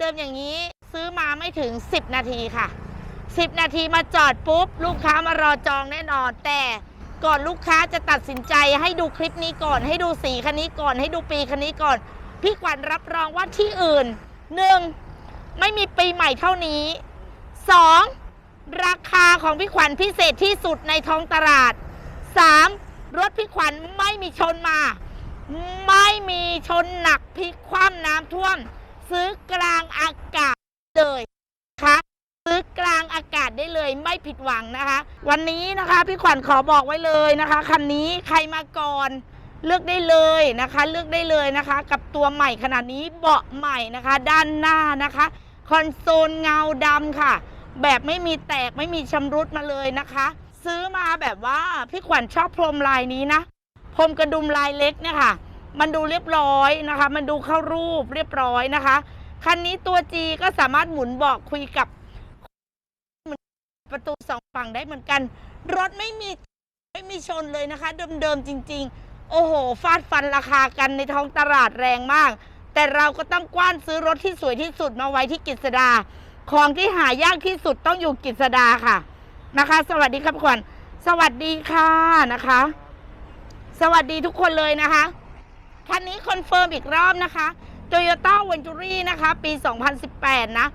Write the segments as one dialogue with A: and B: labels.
A: เดิมๆอย่างนี้ ซื้อมาไม่ถึง 10 นาทีค่ะ 10 นาทีมาจอดปุ๊บ ลูกค้ามารอจองแน่นอน แต่ก่อนลูกค้าจะตัดสินใจให้ดูคลิปนี้ก่อน ให้ดูสีคันนี้ก่อน ให้ดูปีคันนี้ก่อน พี่ขวัญรับรองว่าที่อื่น 1. ไม่มีปีใหม่เท่านี้ 2. ราคาของพี่ขวัญพิเศษที่สุดในท้องตลาด 3. รถพี่ขวัญไม่มีชนมา ไม่มีชนหนักพลิกคว่ำน้ำท่วม ซื้อกลางอากาศเลยนะคะซื้อกลางอากาศได้เลยไม่ผิดหวังนะคะ วันนี้นะคะพี่ขวัญขอบอกไว้เลยนะคะคันนี้ใครมาก่อนเลือกได้เลยนะคะ เลือกได้เลยนะคะ กับตัวใหม่ขนาดนี้เบาะใหม่นะคะ ด้านหน้านะคะ คอนโซลเงาดำค่ะ แบบไม่มีแตกไม่มีชำรุดมาเลยนะคะ ซื้อมาแบบว่าพี่ขวัญชอบพรมลายนี้นะพรมกระดุมลายเล็กเนี่ยค่ะ มันดูเรียบร้อยนะคะ มันดูเข้ารูปเรียบร้อยนะคะ คันนี้ตัว G ก็สามารถหมุนเบอกคุยกับประตูสองฝั่งได้เหมือนกัน รถไม่มีไม่มีชนเลยนะคะ เดิมๆจริง ๆ โอ้โห ฟาดฟันราคากันในท้องตลาดแรงมาก แต่เราก็ต้องกว้านซื้อรถที่สวยที่สุดมาไว้ที่กิษดา ของที่หายากที่สุดต้องอยู่กิษดาค่ะนะคะ สวัสดีครับขวัญสวัสดีค่ะนะคะ สวัสดีทุกคนเลยนะคะ คันนี้คอนเฟิร์มอีกรอบนะคะ Toyota Ventury นะคะ ปี 2018 นะ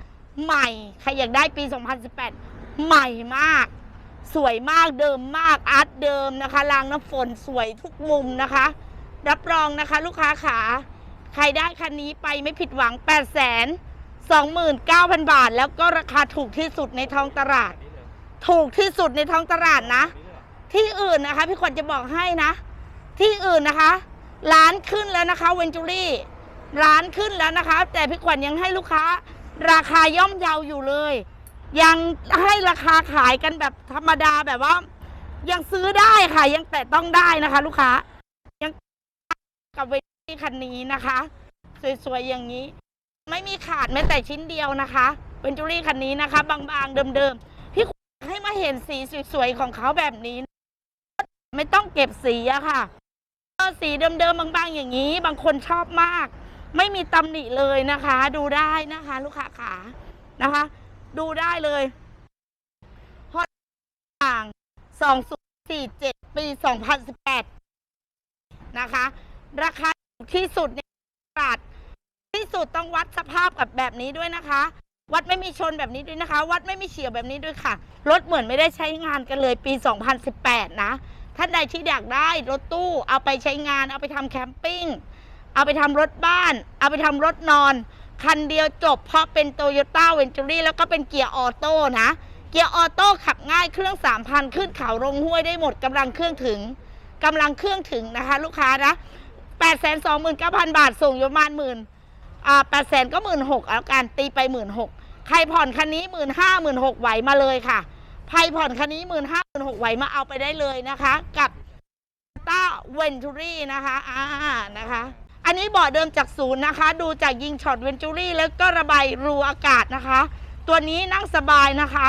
A: ใหม่ ใครอยากได้ปี 2018 ใหม่มาก สวยมากเดิมมากอาร์ตเดิมนะคะรางน้ำฝนสวยทุกมุมนะคะ รับรองนะคะลูกค้าขา ใครได้คันนี้ไปไม่ผิดหวัง8 2 9 0 0 0 บาท แล้วก็ราคาถูกที่สุดในท้องตลาด ถูกที่สุดในท้องตลาดนะ ที่อื่นนะคะ พี่ขวัญจะบอกให้นะ ที่อื่นนะคะ ร้านขึ้นแล้วนะคะเวนจูรี่ร้านขึ้นแล้วนะคะ แต่พี่ขวัญยังให้ลูกค้า ราคาย่อมเยาอยู่เลย ยังให้ราคาขายกันแบบธรรมดาแบบว่า ยังซื้อได้ค่ะยังแต่ต้องได้นะคะ ลูกค้า ยังกับเวนจูรี่คันนี้นะคะ สวยๆอย่างนี้ ไม่มีขาดแม้แต่ชิ้นเดียวนะคะเวนจูรี่คันนี้นะคะ บางๆเดิมๆพี่ขวัญให้มาเห็นสีสวยๆของเขาแบบนี้ ไม่ต้องเก็บสีอะค่ะ สีเดิมๆบางๆ อย่างนี้ บางคนชอบมาก ไม่มีตำหนิเลยนะคะ ดูได้นะคะ ลูกค้าขานะคะ ดูได้เลยฮอตต่าง2047 ปี 2018 นะคะ ราคาที่สุดในตลาดที่สุดต้องวัดสภาพกับแบบนี้ด้วยนะคะ วัดไม่มีชนแบบนี้ด้วยนะคะ วัดไม่มีเฉียวแบบนี้ด้วยค่ะ รถเหมือนไม่ได้ใช้งานกันเลยปี 2018 นะ ท่านใดที่อยากได้รถตู้เอาไปใช้งาน เอาไปทำแคมปิ้ง เอาไปทำรถบ้าน เอาไปทำรถนอน คันเดียวจบเพราะเป็นโตโยต้าเวนจูรี่แล้วก็เป็นเกียร์ออโต้นะ เกียร์ออโต้ขับง่ายเครื่อง 3,000 ขึ้นเขาลงห้วยได้หมดกำลังเครื่องถึงกำลังเครื่องถึงนะคะ ลูกค้านะ829,000 บาทส่งอยู่ประมาณหมื่นอ่า800,000ก็หมื่นหกแล้วกันตีไปหมื่นหกใครผ่อนคันนี้หมื่นห้าหมื่นหกไหวมาเลยค่ะ ใครผ่อนคันนี้หมื่นห้าหมื่นหกไหวมาเอาไปได้เลยนะคะ กับต้าเวนจูรี่นะคะอ่านะคะ อันนี้เบาะเดิมจากศูนย์นะคะ ดูจากยิงช็อตเวนจูรี่แล้วก็ระบายรูอากาศนะคะ ตัวนี้นั่งสบายนะคะ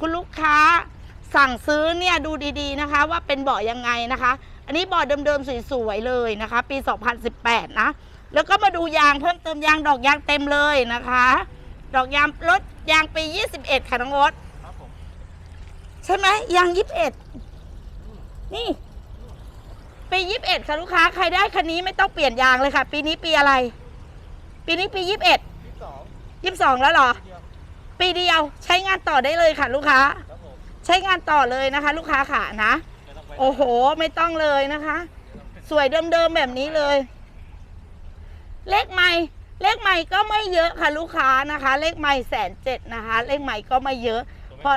A: คุณลูกค้าสั่งซื้อเนี่ยดูดีๆนะคะ ว่าเป็นเบาะยังไงนะคะ อันนี้เบาะเดิมๆสวยๆเลยนะคะ ปี 2018 นะ แล้วก็มาดูยางเพิ่มเติมยางดอกยางเต็มเลยนะคะ ดอกยางรถยางปี 21ค่ะน้องอ๊ต
B: ครับผม
A: ใช่ไหมยาง21นี่ ปี21ค่ะลูกค้า ใครได้คันนี้ไม่ต้องเปลี่ยนยางเลยค่ะ ปีนี้ปีอะไร ปีนี้ปี21
B: ยี่สิบสอง
A: แล้วเหรอ ปีเดียวใช้งานต่อได้เลยค่ะ ลูกค้า ใช้งานต่อเลยนะคะ ลูกค้าค่ะนะ โอ้โห ไม่ต้องเลยนะคะ สวยเดิมๆแบบนี้เลย เลขใหม่เลขใหม่ก็ไม่เยอะค่ะลูกค้านะคะ เลขใหม่แสนเจ็ดนะคะ เลขใหม่ก็ไม่เยอะ เพราะ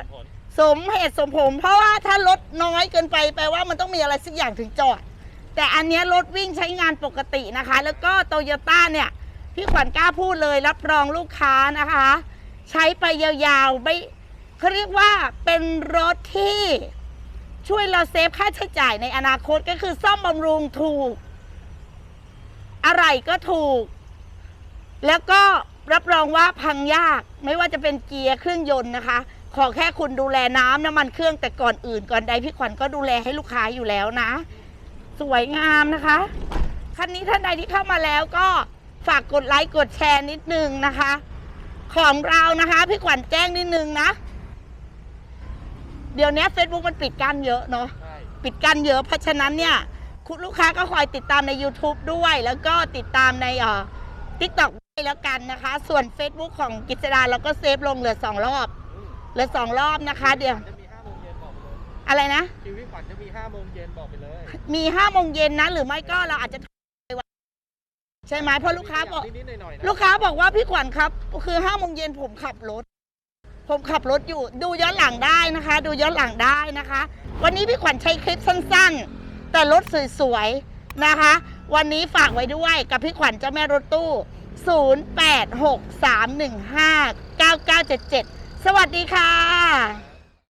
A: สมเหตุสมผล เพราะว่าถ้ารถน้อยเกินไปแปลว่ามันต้องมีอะไรสักอย่างถึงจอด แต่อันเนี้ยรถวิ่งใช้งานปกตินะคะ แล้วก็โตโยต้าเนี่ยพี่ขวัญกล้าพูดเลยรับรองลูกค้านะคะ ใช้ไปยาวๆไม่เขาเรียกว่าเป็นรถที่ช่วยเราเซฟค่าใช้จ่ายในอนาคตก็คือซ่อมบำรุงถูก อะไรก็ถูก แล้วก็รับรองว่าพังยากไม่ว่าจะเป็นเกียร์เครื่องยนต์นะคะ ขอแค่คุณดูแลน้ำน้ำมันเครื่องแต่ก่อนอื่นก่อนใดพี่ขวัญก็ดูแลให้ลูกค้าอยู่แล้วนะ สวยงามนะคะคันนี้ท่านใดที่เข้ามาแล้วก็ฝากกดไลค์กดแชร์นิดนึงนะคะ ของเรานะคะพี่ขวัญแจ้งนิดนึงนะ เดี๋ยวนี้ Facebook มันปิดกั้นเยอะเนาะ
B: ใช่
A: ปิดกั้นเยอะเพราะฉะนั้นเนี่ยคุณลูกค้าก็คอยติดตามใน YouTube ด้วย แล้วก็ติดตามในเอ่อ TikTok ด้วยแล้วกันนะคะ ส่วน Facebook ของกิจดาเราก็เซฟลงเหลือสองรอบ
B: อืม
A: เหลือสองรอบนะคะ เดี๋ยว
B: จะมีห้าโมงเย็นบอกไปเลย
A: อะไรนะ
B: คิวพี่ขวัญจะมีห้าโมงเย็นบอกไปเลย
A: มีห้าโมงเย็นนะ หรือไม่ก็เราอาจจะไปวันใช่ไหมเพราะลูกค้าบอก
B: นิดๆหน่อยๆนะ
A: ลูกค้าบอกว่าพี่ขวัญครับ คือห้าโมงเย็นผมขับรถ ผมขับรถอยู่ ดูย้อนหลังได้นะคะ ดูย้อนหลังได้นะคะ วันนี้พี่ขวัญใช้คลิปสั้นๆ แต่รถสวยๆนะคะ วันนี้ฝากไว้ด้วยกับพี่ขวัญเจ้าแม่รถตู้ 0863159977 สวัสดีค่ะ